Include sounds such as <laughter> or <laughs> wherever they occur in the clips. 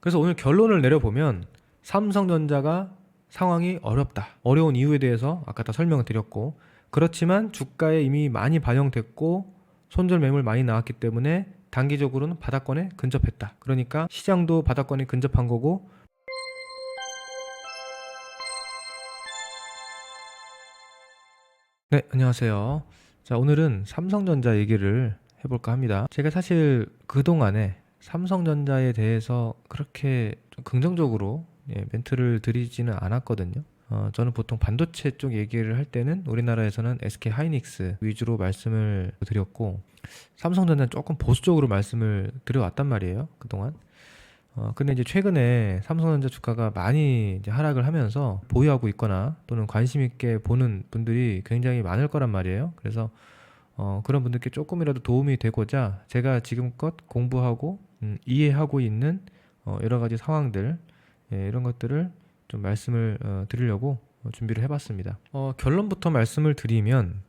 그래서 오늘 결론을 내려보면 삼성전자가 상황이 어렵다. 어려운 이유에 대해서 아까 다 설명을 드렸고 그렇지만 주가에 이미 많이 반영됐고 손절 매물 많이 나왔기 때문에 단기적으로는 바닥권에 근접했다. 그러니까 시장도 바닥권에 근접한 거고 네, 안녕하세요. 자, 오늘은 삼성전자 얘기를 해볼까 합니다. 제가 사실 그동안에 삼성전자에 대해서 그렇게 좀 긍정적으로 예, 멘트를 드리지는 않았거든요. 어, 저는 보통 반도체 쪽 얘기를 할 때는 우리나라에서는 SK 하이닉스 위주로 말씀을 드렸고 삼성전자는 조금 보수적으로 말씀을 드려왔단 말이에요. 그동안. 어, 근데 이제 최근에 삼성전자 주가가 많이 하락을 하면서 보유하고 있거나 또는 관심 있게 보는 분들이 굉장히 많을 거란 말이에요. 그래서 어, 그런 분들께 조금이라도 도움이 되고자 제가 지금껏 공부하고 음, 이해하고 있는 어, 여러 가지 상황들 예, 이런 것들을 좀 말씀을 어, 드리려고 어, 준비를 해봤습니다. 어, 결론부터 말씀을 드리면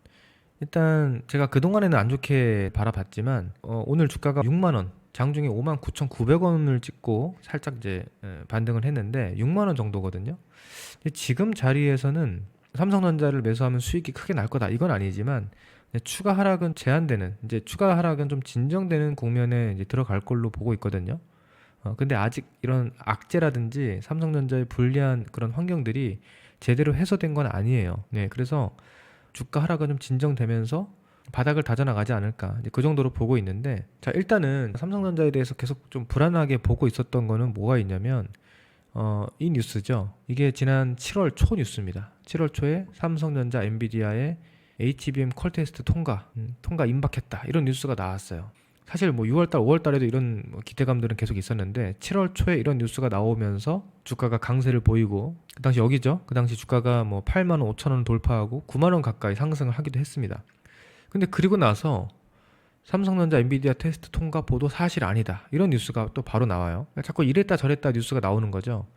일단 제가 그 동안에는 안 좋게 바라봤지만 어, 오늘 주가가 6만 원, 장중에 5만 9,900원을 찍고 살짝 이제 에, 반등을 했는데 6만 원 정도거든요. 지금 자리에서는 삼성전자를 매수하면 수익이 크게 날 거다 이건 아니지만 추가 하락은 제한되는 이제 추가 하락은 좀 진정되는 국면에 이제 들어갈 걸로 보고 있거든요. 어, 근데 아직 이런 악재라든지 삼성전자의 불리한 그런 환경들이 제대로 해소된 건 아니에요. 네, 그래서 주가 하락은 좀 진정되면서 바닥을 다져나가지 않을까 그 정도로 보고 있는데 자 일단은 삼성전자에 대해서 계속 좀 불안하게 보고 있었던 거는 뭐가 있냐면 어, 이 뉴스죠. 이게 지난 7월 초 뉴스입니다. 7월 초에 삼성전자 엔비디아의 HBM 콜 테스트 통과 음, 통과 임박했다 이런 뉴스가 나왔어요. 사실 뭐 6월달, 5월달에도 이런 뭐 기대감들은 계속 있었는데 7월 초에 이런 뉴스가 나오면서 주가가 강세를 보이고 그 당시 여기죠. 그 당시 주가가 뭐 8만 원, 5천 원 돌파하고 9만 원 가까이 상승을 하기도 했습니다. 근데 그리고 나서 삼성전자 엔비디아 테스트 통과 보도 사실 아니다. 이런 뉴스가 또 바로 나와요. 자꾸 이랬다 저랬다 뉴스가 나오는 거죠.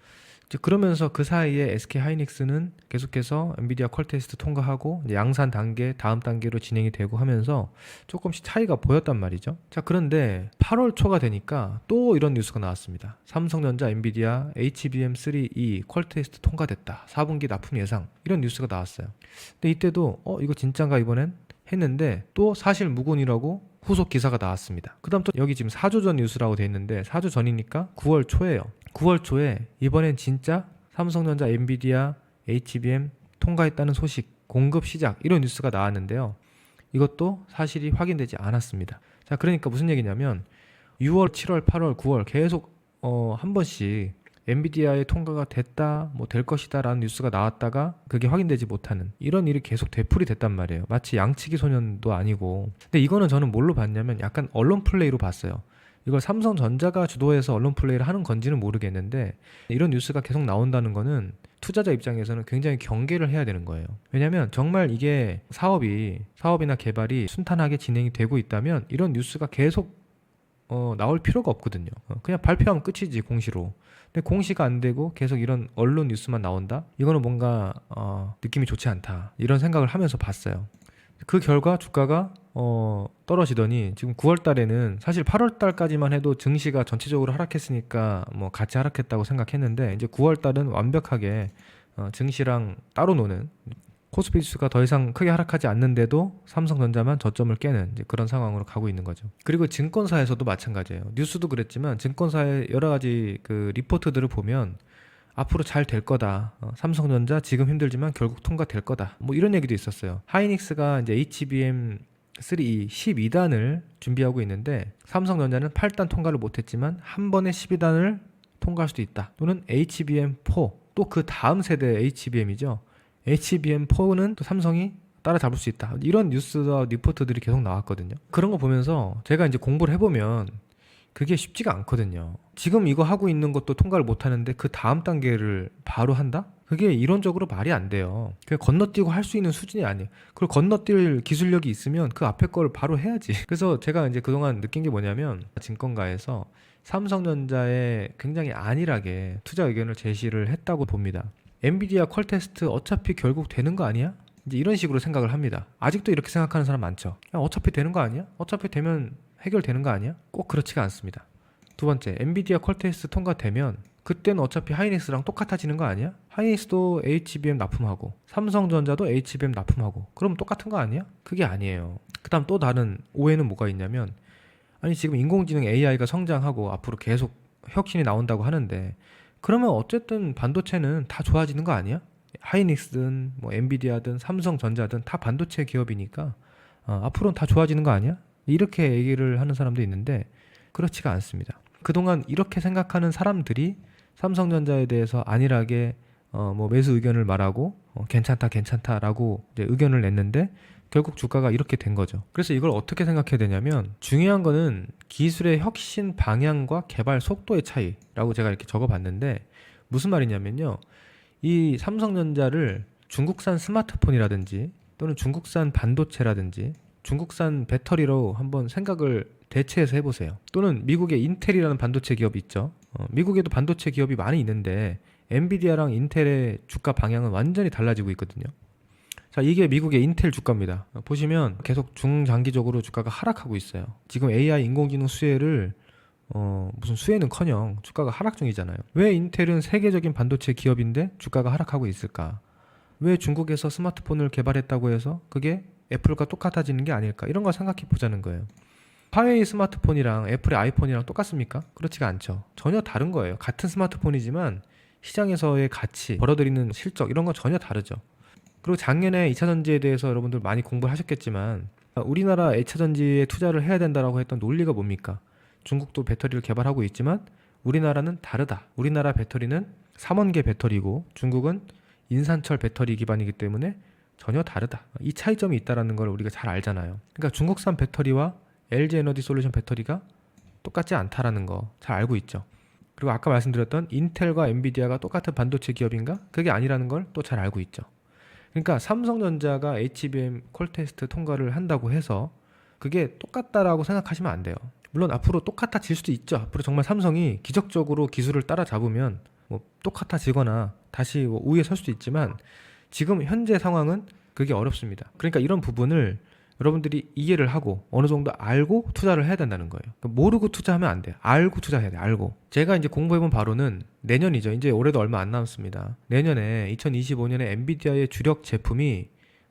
이제 그러면서 그 사이에 SK 하이닉스는 계속해서 엔비디아 퀄 테스트 통과하고 양산 단계 다음 단계로 진행이 되고 하면서 조금씩 차이가 보였단 말이죠. 자 그런데 8월 초가 되니까 또 이런 뉴스가 나왔습니다. 삼성전자 엔비디아 HBM3E 퀄 테스트 통과됐다. 4분기 납품 예상 이런 뉴스가 나왔어요. 근데 이때도 어 이거 진짠가 이번엔 했는데 또 사실 무근이라고 후속 기사가 나왔습니다. 그 다음 또 여기 지금 4주 전 뉴스라고 돼 있는데 4주 전이니까 9월 초에요. 9월 초에 이번엔 진짜 삼성전자 엔비디아 HBM 통과했다는 소식 공급 시작 이런 뉴스가 나왔는데요. 이것도 사실이 확인되지 않았습니다. 자, 그러니까 무슨 얘기냐면 6월, 7월, 8월, 9월 계속 어, 한 번씩 엔비디아의 통과가 됐다, 뭐 될 것이다라는 뉴스가 나왔다가 그게 확인되지 못하는 이런 일이 계속 되풀이 됐단 말이에요. 마치 양치기 소년도 아니고. 근데 이거는 저는 뭘로 봤냐면 약간 언론 플레이로 봤어요. 이걸 삼성전자가 주도해서 언론 플레이를 하는 건지는 모르겠는데 이런 뉴스가 계속 나온다는 거는 투자자 입장에서는 굉장히 경계를 해야 되는 거예요. 왜냐하면 정말 이게 사업이 사업이나 개발이 순탄하게 진행이 되고 있다면 이런 뉴스가 계속 어, 나올 필요가 없거든요. 어, 그냥 발표하면 끝이지 공시로. 근데 공시가 안 되고 계속 이런 언론 뉴스만 나온다? 이거는 뭔가 어, 느낌이 좋지 않다. 이런 생각을 하면서 봤어요. 그 결과 주가가 어, 떨어지더니 지금 9월 달에는 사실 8월 달까지만 해도 증시가 전체적으로 하락했으니까 뭐 같이 하락했다고 생각했는데 이제 9월 달은 완벽하게 어, 증시랑 따로 노는 코스피 지수가 더 이상 크게 하락하지 않는데도 삼성전자만 저점을 깨는 그런 상황으로 가고 있는 거죠. 그리고 증권사에서도 마찬가지예요. 뉴스도 그랬지만 증권사의 여러 가지 그 리포트들을 보면 앞으로 잘 될 거다. 어, 삼성전자 지금 힘들지만 결국 통과될 거다. 뭐 이런 얘기도 있었어요. 하이닉스가 이제 HBM 3 12단을 준비하고 있는데 삼성전자는 8단 통과를 못했지만 한 번에 12단을 통과할 수도 있다. 또는 HBM4 또 그 다음 세대 HBM이죠. HBM4는 또 삼성이 따라잡을 수 있다. 이런 뉴스와 리포트들이 계속 나왔거든요. 그런 거 보면서 제가 이제 공부를 해보면 그게 쉽지가 않거든요. 지금 이거 하고 있는 것도 통과를 못 하는데 그 다음 단계를 바로 한다? 그게 이론적으로 말이 안 돼요. 그냥 건너뛰고 할 수 있는 수준이 아니에요. 그리고 건너뛸 기술력이 있으면 그 앞에 거를 바로 해야지. <laughs> 그래서 제가 이제 그동안 느낀 게 뭐냐면 증권가에서 삼성전자에 굉장히 안일하게 투자 의견을 제시를 했다고 봅니다. 엔비디아 퀄 테스트 어차피 결국 되는 거 아니야? 이제 이런 식으로 생각을 합니다. 아직도 이렇게 생각하는 사람 많죠. 야, 어차피 되는 거 아니야? 어차피 되면 해결되는 거 아니야? 꼭 그렇지가 않습니다. 두 번째, 엔비디아 퀄테스트 통과되면 그때는 어차피 하이닉스랑 똑같아지는 거 아니야? 하이닉스도 HBM 납품하고 삼성전자도 HBM 납품하고 그럼 똑같은 거 아니야? 그게 아니에요. 그다음 또 다른 오해는 뭐가 있냐면 아니 지금 인공지능 AI가 성장하고 앞으로 계속 혁신이 나온다고 하는데 그러면 어쨌든 반도체는 다 좋아지는 거 아니야? 하이닉스든 뭐 엔비디아든 삼성전자든 다 반도체 기업이니까 어, 앞으로는 다 좋아지는 거 아니야? 이렇게 얘기를 하는 사람도 있는데 그렇지가 않습니다. 그동안 이렇게 생각하는 사람들이 삼성전자에 대해서 안일하게 어, 뭐 매수 의견을 말하고 어, 괜찮다 괜찮다라고 의견을 냈는데 결국 주가가 이렇게 된 거죠. 그래서 이걸 어떻게 생각해야 되냐면 중요한 거는 기술의 혁신 방향과 개발 속도의 차이라고 제가 이렇게 적어봤는데 무슨 말이냐면요. 이 삼성전자를 중국산 스마트폰이라든지 또는 중국산 반도체라든지 중국산 배터리로 한번 생각을 대체해서 해보세요. 또는 미국의 인텔이라는 반도체 기업이 있죠. 어, 미국에도 반도체 기업이 많이 있는데 엔비디아랑 인텔의 주가 방향은 완전히 달라지고 있거든요. 자, 이게 미국의 인텔 주가입니다. 어, 보시면 계속 중장기적으로 주가가 하락하고 있어요. 지금 AI 인공지능 수혜를 어, 무슨 수혜는커녕 주가가 하락 중이잖아요. 왜 인텔은 세계적인 반도체 기업인데 주가가 하락하고 있을까? 왜 중국에서 스마트폰을 개발했다고 해서 그게 애플과 똑같아지는 게 아닐까? 이런 걸 생각해 보자는 거예요. 화웨이 스마트폰이랑 애플의 아이폰이랑 똑같습니까? 그렇지가 않죠. 전혀 다른 거예요. 같은 스마트폰이지만 시장에서의 가치, 벌어들이는 실적 이런 건 전혀 다르죠. 그리고 작년에 2차 전지에 대해서 여러분들 많이 공부를 하셨겠지만 우리나라 2차 전지에 투자를 해야 된다라고 했던 논리가 뭡니까? 중국도 배터리를 개발하고 있지만 우리나라는 다르다. 우리나라 배터리는 삼원계 배터리고 중국은 인산철 배터리 기반이기 때문에 전혀 다르다. 이 차이점이 있다라는 걸 우리가 잘 알잖아요. 그러니까 중국산 배터리와 LG 에너지 솔루션 배터리가 똑같지 않다라는 거 잘 알고 있죠. 그리고 아까 말씀드렸던 인텔과 엔비디아가 똑같은 반도체 기업인가? 그게 아니라는 걸 또 잘 알고 있죠. 그러니까 삼성전자가 HBM 콜 테스트 통과를 한다고 해서 그게 똑같다라고 생각하시면 안 돼요. 물론 앞으로 똑같아질 수도 있죠. 앞으로 정말 삼성이 기적적으로 기술을 따라잡으면 뭐 똑같아지거나 다시 뭐 우위에 설 수도 있지만 지금 현재 상황은 그게 어렵습니다. 그러니까 이런 부분을 여러분들이 이해를 하고 어느 정도 알고 투자를 해야 된다는 거예요. 그러니까 모르고 투자하면 안 돼요. 알고 투자해야 돼요. 알고. 제가 이제 공부해본 바로는 내년이죠. 이제 올해도 얼마 안 남았습니다. 내년에 2025년에 엔비디아의 주력 제품이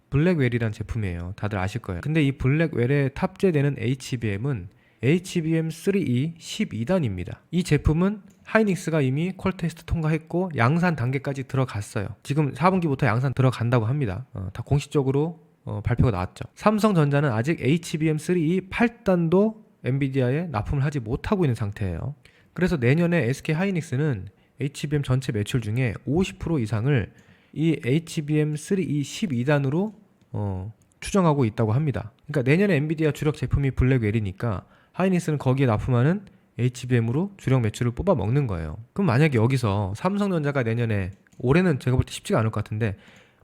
블랙웰이라는 제품이에요. 다들 아실 거예요. 근데 이 블랙웰에 탑재되는 HBM은 HBM3E 12단입니다. 이 제품은 하이닉스가 이미 퀄 테스트 통과했고 양산 단계까지 들어갔어요. 지금 4분기부터 양산 들어간다고 합니다. 어, 다 공식적으로 어, 발표가 나왔죠. 삼성전자는 아직 HBM3E 8단도 엔비디아에 납품을 하지 못하고 있는 상태예요. 그래서 내년에 SK 하이닉스는 HBM 전체 매출 중에 50% 이상을 이 HBM3E 12단으로 어, 추정하고 있다고 합니다. 그러니까 내년에 엔비디아 주력 제품이 블랙웰이니까 하이닉스는 거기에 납품하는 HBM으로 주력 매출을 뽑아 먹는 거예요. 그럼 만약에 여기서 삼성전자가 내년에 올해는 제가 볼 때 쉽지가 않을 것 같은데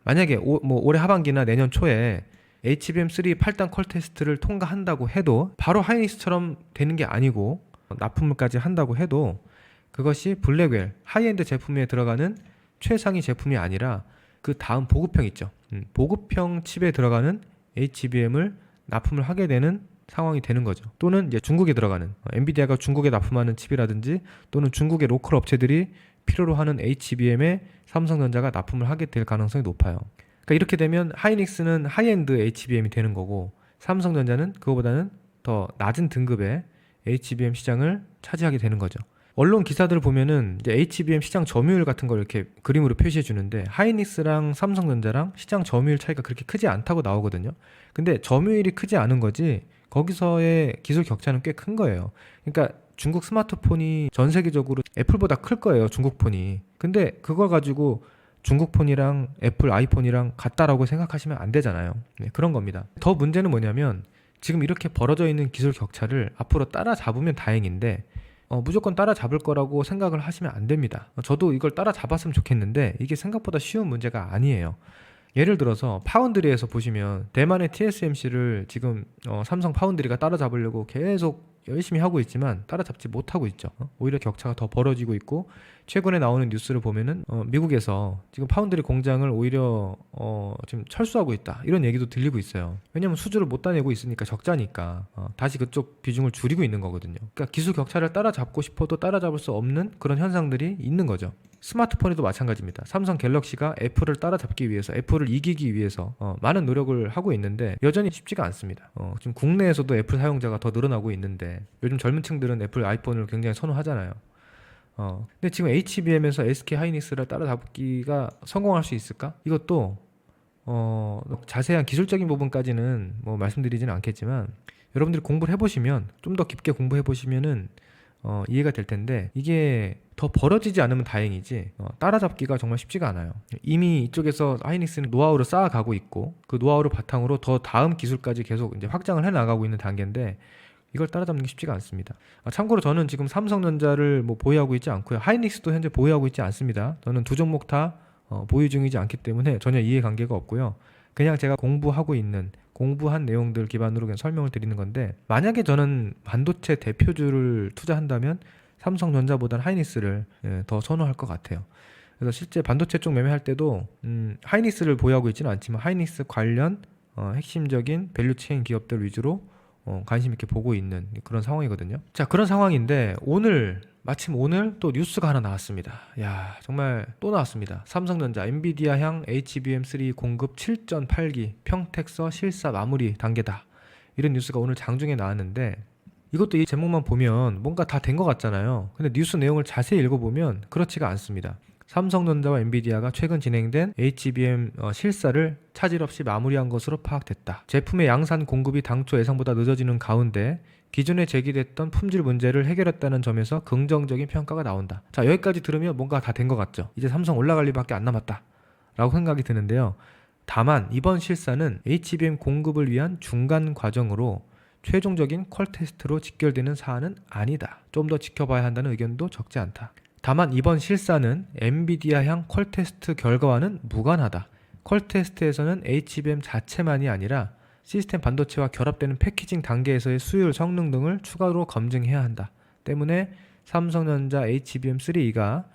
만약에 오, 뭐 올해 하반기나 내년 초에 HBM3 8단 컬 테스트를 통과한다고 해도 바로 하이닉스처럼 되는 게 아니고 납품까지 한다고 해도 그것이 블랙웰 하이엔드 제품에 들어가는 최상위 제품이 아니라 그 다음 보급형 있죠. 음, 보급형 칩에 들어가는 HBM을 납품을 하게 되는 상황이 되는 거죠. 또는 이제 중국에 들어가는 어, 엔비디아가 중국에 납품하는 칩이라든지 또는 중국의 로컬 업체들이 필요로 하는 HBM에 삼성전자가 납품을 하게 될 가능성이 높아요. 그러니까 이렇게 되면 하이닉스는 하이엔드 HBM이 되는 거고 삼성전자는 그거보다는 더 낮은 등급의 HBM 시장을 차지하게 되는 거죠. 언론 기사들을 보면은 이제 HBM 시장 점유율 같은 걸 이렇게 그림으로 표시해 주는데 하이닉스랑 삼성전자랑 시장 점유율 차이가 그렇게 크지 않다고 나오거든요. 근데 점유율이 크지 않은 거지 거기서의 기술 격차는 꽤 큰 거예요. 그러니까 중국 스마트폰이 전 세계적으로 애플보다 클 거예요. 중국 폰이. 근데 그걸 가지고 중국 폰이랑 애플 아이폰이랑 같다라고 생각하시면 안 되잖아요. 네, 그런 겁니다. 더 문제는 뭐냐면 지금 이렇게 벌어져 있는 기술 격차를 앞으로 따라잡으면 다행인데 어, 무조건 따라잡을 거라고 생각을 하시면 안 됩니다. 저도 이걸 따라잡았으면 좋겠는데 이게 생각보다 쉬운 문제가 아니에요. 예를 들어서 파운드리에서 보시면 대만의 TSMC를 지금 어, 삼성 파운드리가 따라잡으려고 계속 열심히 하고 있지만 따라잡지 못하고 있죠. 어? 오히려 격차가 더 벌어지고 있고 최근에 나오는 뉴스를 보면은 어, 미국에서 지금 파운드리 공장을 오히려 어, 지금 철수하고 있다 이런 얘기도 들리고 있어요. 왜냐하면 수주를 못 따내고 있으니까 적자니까 어, 다시 그쪽 비중을 줄이고 있는 거거든요. 그러니까 기술 격차를 따라잡고 싶어도 따라잡을 수 없는 그런 현상들이 있는 거죠. 스마트폰에도 마찬가지입니다. 삼성 갤럭시가 애플을 따라잡기 위해서 애플을 이기기 위해서 어, 많은 노력을 하고 있는데 여전히 쉽지가 않습니다. 어, 지금 국내에서도 애플 사용자가 더 늘어나고 있는데 요즘 젊은 층들은 애플 아이폰을 굉장히 선호하잖아요. 어, 근데 지금 HBM에서 SK 하이닉스를 따라잡기가 성공할 수 있을까? 이것도 어, 자세한 기술적인 부분까지는 뭐 말씀드리지는 않겠지만 여러분들이 공부를 해보시면 좀 더 깊게 공부해 보시면은 어, 이해가 될 텐데 이게 더 벌어지지 않으면 다행이지 어, 따라잡기가 정말 쉽지가 않아요. 이미 이쪽에서 하이닉스는 노하우를 쌓아가고 있고 그 노하우를 바탕으로 더 다음 기술까지 계속 이제 확장을 해 나가고 있는 단계인데 이걸 따라잡는 게 쉽지가 않습니다. 아, 참고로 저는 지금 삼성전자를 뭐 보유하고 있지 않고요. 하이닉스도 현재 보유하고 있지 않습니다. 저는 두 종목 다 어, 보유 중이지 않기 때문에 전혀 이해관계가 없고요. 그냥 제가 공부하고 있는 공부한 내용들 기반으로 그냥 설명을 드리는 건데 만약에 저는 반도체 대표주를 투자한다면 삼성전자보다는 하이닉스를 예, 더 선호할 것 같아요. 그래서 실제 반도체 쪽 매매할 때도 음, 하이닉스를 보유하고 있지는 않지만 하이닉스 관련 어, 핵심적인 밸류 체인 기업들 위주로 어, 관심 있게 보고 있는 그런 상황이거든요. 자 그런 상황인데 오늘 마침 오늘 또 뉴스가 하나 나왔습니다. 야 정말 또 나왔습니다. 삼성전자 엔비디아 향 HBM3 공급 7.8기 평택서 실사 마무리 단계다. 이런 뉴스가 오늘 장중에 나왔는데 이것도 이 제목만 보면 뭔가 다 된 것 같잖아요. 근데 뉴스 내용을 자세히 읽어보면 그렇지가 않습니다. 삼성전자와 엔비디아가 최근 진행된 HBM 어, 실사를 차질 없이 마무리한 것으로 파악됐다. 제품의 양산 공급이 당초 예상보다 늦어지는 가운데 기존에 제기됐던 품질 문제를 해결했다는 점에서 긍정적인 평가가 나온다. 자, 여기까지 들으면 뭔가 다 된 것 같죠. 이제 삼성 올라갈 일밖에 안 남았다. 라고 생각이 드는데요. 다만 이번 실사는 HBM 공급을 위한 중간 과정으로 최종적인 퀄 테스트로 직결되는 사안은 아니다. 좀 더 지켜봐야 한다는 의견도 적지 않다. 다만 이번 실사는 엔비디아향 퀄 테스트 결과와는 무관하다. 퀄 테스트에서는 HBM 자체만이 아니라 시스템 반도체와 결합되는 패키징 단계에서의 수율, 성능 등을 추가로 검증해야 한다. 때문에 삼성전자 HBM3E가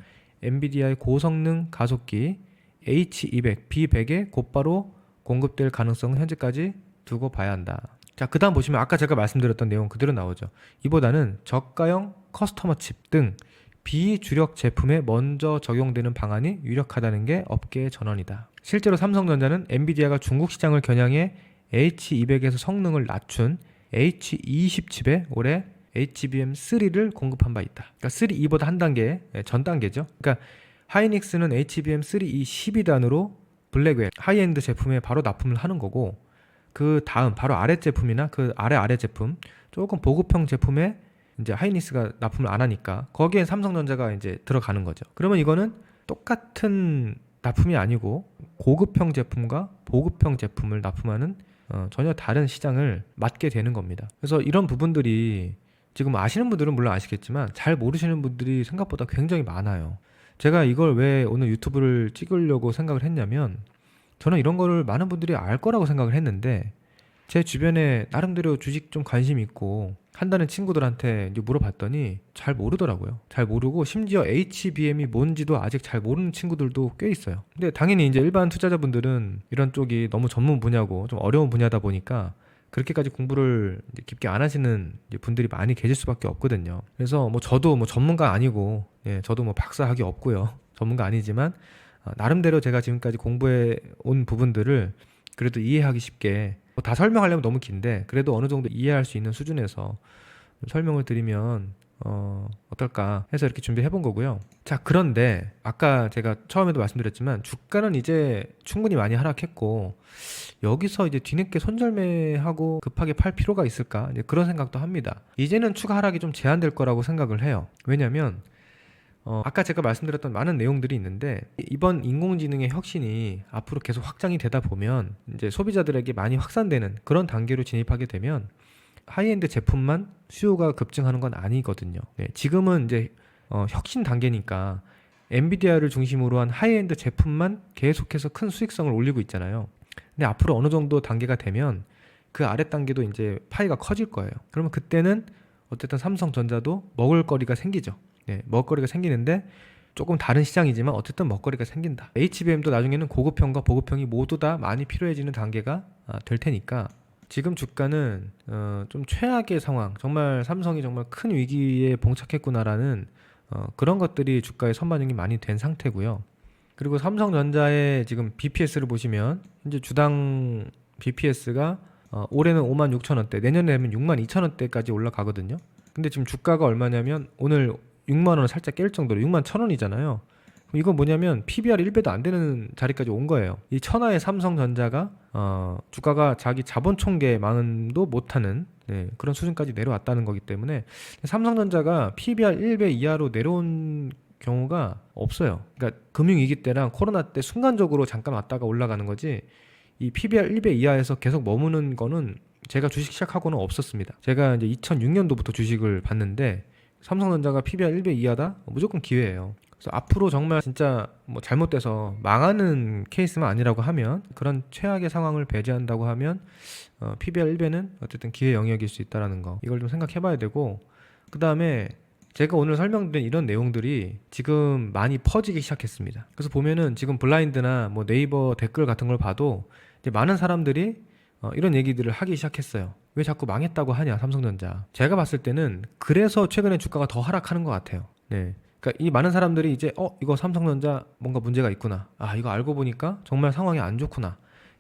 엔비디아의 고성능 가속기 H200, B100에 곧바로 공급될 가능성은 현재까지 두고 봐야 한다. 자, 그 다음 보시면 아까 제가 말씀드렸던 내용 그대로 나오죠. 이보다는 저가형 커스터머 칩 등 비주력 제품에 먼저 적용되는 방안이 유력하다는 게 업계의 전언이다. 실제로 삼성전자는 엔비디아가 중국 시장을 겨냥해 H200에서 성능을 낮춘 H20 칩에 올해 HBM3를 공급한 바 있다. 그러니까 3E보다 한 단계 예, 전 단계죠. 그러니까 하이닉스는 HBM3E 12단으로 블랙웰 하이엔드 제품에 바로 납품을 하는 거고 그 다음 바로 아래 제품이나 그 아래 아래 제품 조금 보급형 제품에 이제 하이닉스가 납품을 안 하니까 거기에 삼성전자가 이제 들어가는 거죠. 그러면 이거는 똑같은 납품이 아니고 고급형 제품과 보급형 제품을 납품하는 어, 전혀 다른 시장을 맞게 되는 겁니다. 그래서 이런 부분들이 지금 아시는 분들은 물론 아시겠지만 잘 모르시는 분들이 생각보다 굉장히 많아요. 제가 이걸 왜 오늘 유튜브를 찍으려고 생각을 했냐면 저는 이런 거를 많은 분들이 알 거라고 생각을 했는데 제 주변에 나름대로 주식 좀 관심 있고 한다는 친구들한테 물어봤더니 잘 모르더라고요. 잘 모르고 심지어 HBM이 뭔지도 아직 잘 모르는 친구들도 꽤 있어요. 근데 당연히 이제 일반 투자자분들은 이런 쪽이 너무 전문 분야고 좀 어려운 분야다 보니까 그렇게까지 공부를 깊게 안 하시는 분들이 많이 계실 수밖에 없거든요. 그래서 뭐 저도 뭐 전문가 아니고 예, 저도 뭐 박사학위 없고요. 전문가 아니지만 어, 나름대로 제가 지금까지 공부해 온 부분들을 그래도 이해하기 쉽게 뭐다 설명하려면 너무 긴데 그래도 어느 정도 이해할 수 있는 수준에서 설명을 드리면 어, 어떨까 해서 이렇게 준비해 본 거고요. 자, 그런데 아까 제가 처음에도 말씀드렸지만 주가는 이제 충분히 많이 하락했고 여기서 이제 뒤늦게 손절매하고 급하게 팔 필요가 있을까? 이제 그런 생각도 합니다. 이제는 추가 하락이 좀 제한될 거라고 생각을 해요. 왜냐면 어, 아까 제가 말씀드렸던 많은 내용들이 있는데 이번 인공지능의 혁신이 앞으로 계속 확장이 되다 보면 이제 소비자들에게 많이 확산되는 그런 단계로 진입하게 되면 하이엔드 제품만 수요가 급증하는 건 아니거든요. 네, 지금은 이제 어, 혁신 단계니까 엔비디아를 중심으로 한 하이엔드 제품만 계속해서 큰 수익성을 올리고 있잖아요. 근데 앞으로 어느 정도 단계가 되면 그 아래 단계도 이제 파이가 커질 거예요. 그러면 그때는 어쨌든 삼성전자도 먹을 거리가 생기죠. 네, 먹을거리가 생기는데 조금 다른 시장이지만 어쨌든 먹거리가 생긴다. HBM도 나중에는 고급형과 보급형이 모두 다 많이 필요해지는 단계가 아, 될 테니까 지금 주가는 어, 좀 최악의 상황, 정말 삼성이 정말 큰 위기에 봉착했구나라는 어, 그런 것들이 주가에 선반영이 많이 된 상태고요. 그리고 삼성전자의 지금 BPS를 보시면 현재 주당 BPS가 어, 올해는 5만 6천 원대, 내년에 되면 6만 2천 원대까지 올라가거든요. 근데 지금 주가가 얼마냐면 오늘 6만 원을 살짝 깰 정도로 6만 천 원이잖아요. 그럼 이건 뭐냐면 PBR 1배도 안 되는 자리까지 온 거예요. 이 천하의 삼성전자가 어, 주가가 자기 자본 총계만도 못하는 네, 그런 수준까지 내려왔다는 거기 때문에 삼성전자가 PBR 1배 이하로 내려온 경우가 없어요. 그러니까 금융위기 때랑 코로나 때 순간적으로 잠깐 왔다가 올라가는 거지 이 PBR 1배 이하에서 계속 머무는 거는 제가 주식 시작하고는 없었습니다. 제가 이제 2006년도부터 주식을 봤는데 삼성전자가 PBR 1배 이하다? 무조건 기회예요. 그래서 앞으로 정말 진짜 뭐 잘못돼서 망하는 케이스만 아니라고 하면 그런 최악의 상황을 배제한다고 하면 어, PBR 1배는 어쨌든 기회 영역일 수 있다라는 거 이걸 좀 생각해봐야 되고 그 다음에 제가 오늘 설명드린 이런 내용들이 지금 많이 퍼지기 시작했습니다. 그래서 보면은 지금 블라인드나 뭐 네이버 댓글 같은 걸 봐도 이제 많은 사람들이 어, 이런 얘기들을 하기 시작했어요. 왜 자꾸 망했다고 하냐 삼성전자. 제가 봤을 때는 그래서 최근에 주가가 더 하락하는 것 같아요. 네. 그러니까 이 많은 사람들이 이제 어 이거 삼성전자 뭔가 문제가 있구나. 아 이거 알고 보니까 정말 상황이 안 좋구나.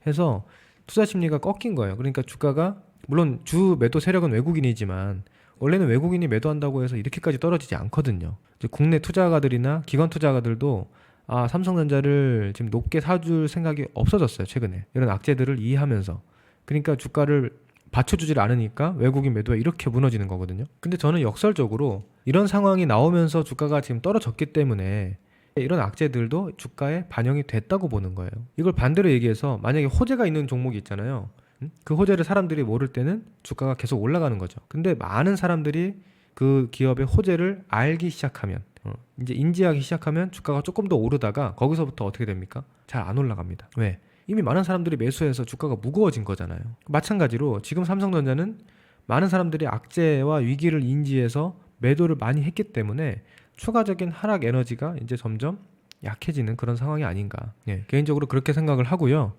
해서 투자 심리가 꺾인 거예요. 그러니까 주가가 물론 주 매도 세력은 외국인이지만 원래는 외국인이 매도한다고 해서 이렇게까지 떨어지지 않거든요. 국내 투자가들이나 기관 투자가들도 아 삼성전자를 지금 높게 사줄 생각이 없어졌어요 최근에 이런 악재들을 이해하면서 그러니까 주가를 받쳐주질 않으니까 외국인 매도가 이렇게 무너지는 거거든요. 근데 저는 역설적으로 이런 상황이 나오면서 주가가 지금 떨어졌기 때문에 이런 악재들도 주가에 반영이 됐다고 보는 거예요. 이걸 반대로 얘기해서 만약에 호재가 있는 종목이 있잖아요. 음? 그 호재를 사람들이 모를 때는 주가가 계속 올라가는 거죠. 근데 많은 사람들이 그 기업의 호재를 알기 시작하면 어, 이제 인지하기 시작하면 주가가 조금 더 오르다가 거기서부터 어떻게 됩니까? 잘 안 올라갑니다. 왜? 이미 많은 사람들이 매수해서 주가가 무거워진 거잖아요. 마찬가지로 지금 삼성전자는 많은 사람들이 악재와 위기를 인지해서 매도를 많이 했기 때문에 추가적인 하락 에너지가 이제 점점 약해지는 그런 상황이 아닌가. 예, 개인적으로 그렇게 생각을 하고요.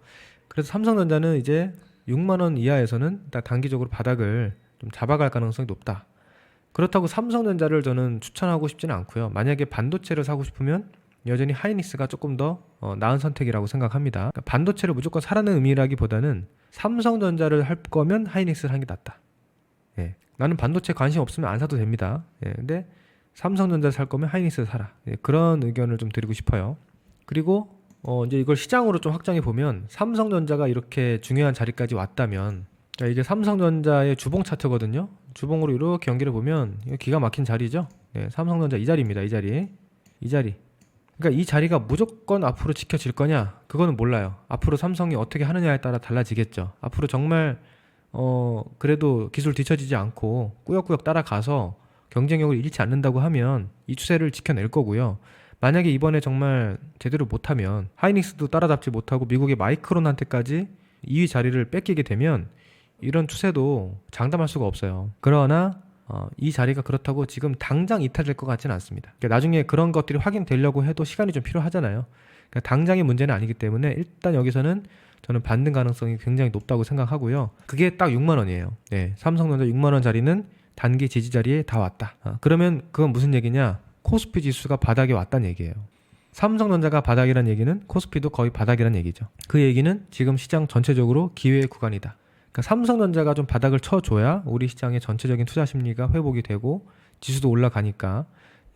그래서 삼성전자는 이제 6만 원 이하에서는 단기적으로 바닥을 좀 잡아갈 가능성이 높다. 그렇다고 삼성전자를 저는 추천하고 싶지는 않고요. 만약에 반도체를 사고 싶으면 여전히 하이닉스가 조금 더 어, 나은 선택이라고 생각합니다. 그러니까 반도체를 무조건 사라는 의미라기보다는 삼성전자를 할 거면 하이닉스를 하는 게 낫다. 예. 나는 반도체 관심 없으면 안 사도 됩니다. 예. 근데 삼성전자 살 거면 하이닉스를 사라. 예. 그런 의견을 좀 드리고 싶어요. 그리고 어, 이제 이걸 시장으로 좀 확장해 보면 삼성전자가 이렇게 중요한 자리까지 왔다면 자, 이게 삼성전자의 주봉 차트거든요. 주봉으로 이렇게 연결해 보면 기가 막힌 자리죠. 네, 삼성전자 이 자리입니다. 이 자리. 이 자리. 그러니까 이 자리가 무조건 앞으로 지켜질 거냐? 그거는 몰라요. 앞으로 삼성이 어떻게 하느냐에 따라 달라지겠죠. 앞으로 정말 어 그래도 기술 뒤처지지 않고 꾸역꾸역 따라가서 경쟁력을 잃지 않는다고 하면 이 추세를 지켜낼 거고요. 만약에 이번에 정말 제대로 못하면 하이닉스도 따라잡지 못하고 미국의 마이크론한테까지 2위 자리를 뺏기게 되면 이런 추세도 장담할 수가 없어요. 그러나 어, 이 자리가 그렇다고 지금 당장 이탈될 것 같지는 않습니다. 그러니까 나중에 그런 것들이 확인되려고 해도 시간이 좀 필요하잖아요. 그러니까 당장의 문제는 아니기 때문에 일단 여기서는 저는 받는 가능성이 굉장히 높다고 생각하고요. 그게 딱 6만 원이에요. 네, 삼성전자 6만 원 자리는 단기 지지 자리에 다 왔다. 어, 그러면 그건 무슨 얘기냐? 코스피 지수가 바닥에 왔다는 얘기예요. 삼성전자가 바닥이란 얘기는 코스피도 거의 바닥이란 얘기죠. 그 얘기는 지금 시장 전체적으로 기회의 구간이다. 그러니까 삼성전자가 좀 바닥을 쳐줘야 우리 시장의 전체적인 투자 심리가 회복이 되고 지수도 올라가니까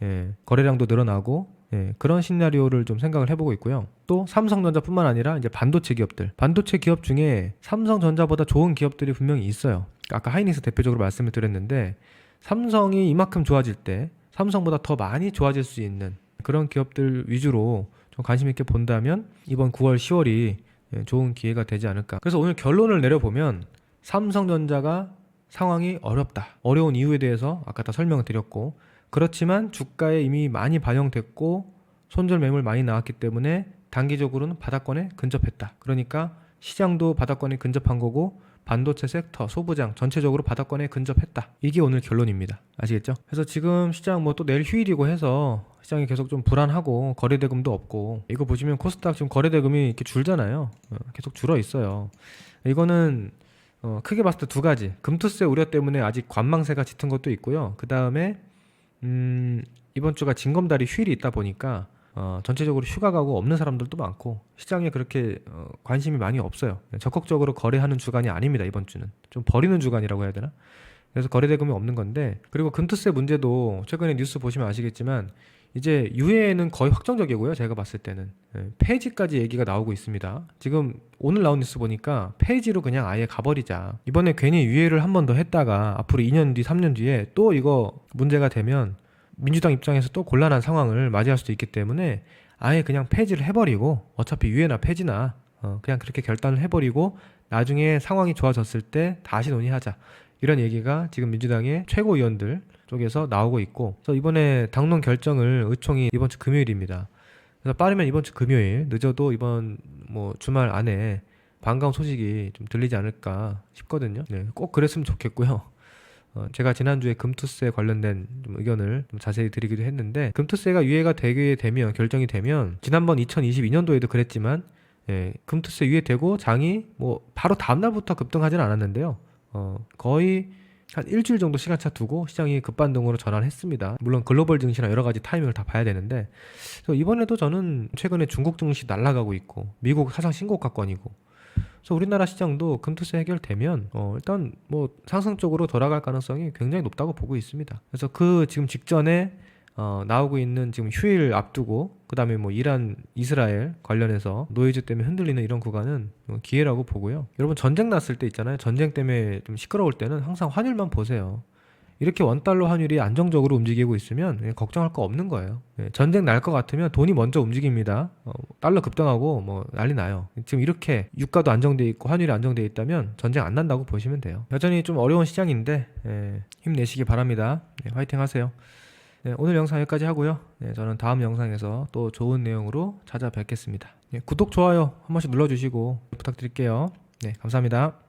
예, 거래량도 늘어나고 예, 그런 시나리오를 좀 생각을 해보고 있고요. 또 삼성전자뿐만 아니라 이제 반도체 기업들, 반도체 기업 중에 삼성전자보다 좋은 기업들이 분명히 있어요. 아까 하이닉스 대표적으로 말씀을 드렸는데 삼성이 이만큼 좋아질 때 삼성보다 더 많이 좋아질 수 있는 그런 기업들 위주로 좀 관심 있게 본다면 이번 9월, 10월이 예, 좋은 기회가 되지 않을까. 그래서 오늘 결론을 내려보면 삼성전자가 상황이 어렵다. 어려운 이유에 대해서 아까 다 설명을 드렸고 그렇지만 주가에 이미 많이 반영됐고 손절 매물 많이 나왔기 때문에 단기적으로는 바닥권에 근접했다. 그러니까 시장도 바닥권에 근접한 거고 반도체 섹터, 소부장 전체적으로 바닥권에 근접했다. 이게 오늘 결론입니다. 아시겠죠? 그래서 지금 시장 뭐 또 내일 휴일이고 해서 시장이 계속 좀 불안하고 거래대금도 없고 이거 보시면 코스닥 지금 거래대금이 이렇게 줄잖아요. 어, 계속 줄어 있어요. 이거는 어, 크게 봤을 때 두 가지. 금투세 우려 때문에 아직 관망세가 짙은 것도 있고요. 그 다음에 음, 이번 주가 징검다리 휴일이 있다 보니까 어, 전체적으로 휴가 가고 없는 사람들도 많고 시장에 그렇게 어, 관심이 많이 없어요. 적극적으로 거래하는 주간이 아닙니다. 이번 주는 좀 버리는 주간이라고 해야 되나? 그래서 거래 대금이 없는 건데 그리고 금투세 문제도 최근에 뉴스 보시면 아시겠지만 이제 유예는 거의 확정적이고요. 제가 봤을 때는 예, 폐지까지 얘기가 나오고 있습니다. 지금 오늘 나온 뉴스 보니까 폐지로 그냥 아예 가버리자. 이번에 괜히 유예를 한 번 더 했다가 앞으로 2년 뒤, 3년 뒤에 또 이거 문제가 되면 민주당 입장에서 또 곤란한 상황을 맞이할 수도 있기 때문에 아예 그냥 폐지를 해버리고 어차피 유예나 폐지나 어, 그냥 그렇게 결단을 해버리고 나중에 상황이 좋아졌을 때 다시 논의하자. 이런 얘기가 지금 민주당의 최고위원들 쪽에서 나오고 있고 그래서 이번에 당론 결정을 의총이 이번 주 금요일입니다. 그래서 빠르면 이번 주 금요일 늦어도 이번 뭐 주말 안에 반가운 소식이 좀 들리지 않을까 싶거든요. 네, 꼭 그랬으면 좋겠고요. <laughs> 어, 제가 지난주에 금투세 관련된 좀 의견을 좀 자세히 드리기도 했는데 금투세가 유예가 되게 되면 결정이 되면 지난번 2022년도에도 그랬지만 예, 금투세 유예되고 장이 뭐 바로 다음 날부터 급등하지는 않았는데요. 어, 거의 한 일주일 정도 시간차 두고 시장이 급반등으로 전환했습니다. 물론 글로벌 증시나 여러 가지 타이밍을 다 봐야 되는데 이번에도 저는 최근에 중국 증시 날아가고 있고 미국 사상 신고가권이고 그래서 우리나라 시장도 금투세 해결되면 어, 일단 뭐 상승 쪽으로 돌아갈 가능성이 굉장히 높다고 보고 있습니다. 그래서 그 지금 직전에 어, 나오고 있는 지금 휴일 앞두고 그다음에 뭐 이란 이스라엘 관련해서 노이즈 때문에 흔들리는 이런 구간은 기회라고 보고요. 여러분 전쟁 났을 때 있잖아요. 전쟁 때문에 좀 시끄러울 때는 항상 환율만 보세요. 이렇게 원달러 환율이 안정적으로 움직이고 있으면 그냥 걱정할 거 없는 거예요. 예, 전쟁 날 것 같으면 돈이 먼저 움직입니다. 어, 달러 급등하고 뭐 난리 나요. 지금 이렇게 유가도 안정돼 있고 환율이 안정돼 있다면 전쟁 안 난다고 보시면 돼요. 여전히 좀 어려운 시장인데 예, 힘내시기 바랍니다. 예, 화이팅 하세요. 네, 오늘 영상 여기까지 하고요. 네, 저는 다음 영상에서 또 좋은 내용으로 찾아뵙겠습니다. 네, 구독, 좋아요 한 번씩 눌러주시고 부탁드릴게요. 네, 감사합니다.